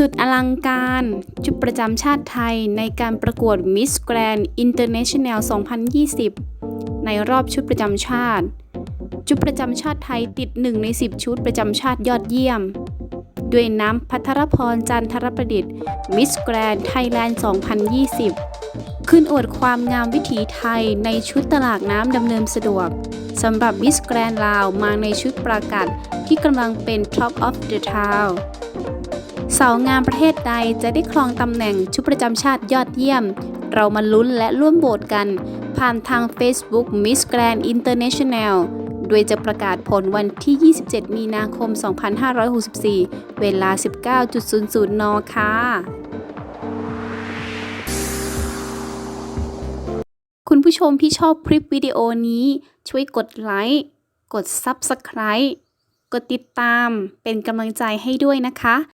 สุดอลังการชุดประจำชาติไทยในการประกวด Miss Grand International 2020 ในรอบชุดประจำชาติ ชุดประจำชาติไทยติด 1 ใน 10 ชุดประจำชาติยอดเยี่ยม ด้วยน้ำพัทรพรจันทรประดิษฐ์ Miss Grand Thailand 2020 ขึ้นอวดความงามวิถีไทยในชุดตลาดน้ำดำเนินสะดวกสำหรับ Miss Grand ลาวมาในชุดประกาศที่กำลังเป็น Top of the Town สาวงามประเทศใดจะได้ครองตำแหน่งชุดประจำชาติยอดเยี่ยม เรามาลุ้นและร่วมโหวตกัน ผ่านทาง Facebook Miss Grand International โดยจะประกาศผลวันที่ 27 มีนาคม 2564 เวลา 19.00 น ค่ะ คุณผู้ชมที่ชอบคลิปวิดีโอนี้ ช่วยกดไลค์ กด Subscribe กดติดตามเป็นกำลังใจให้ด้วยนะคะ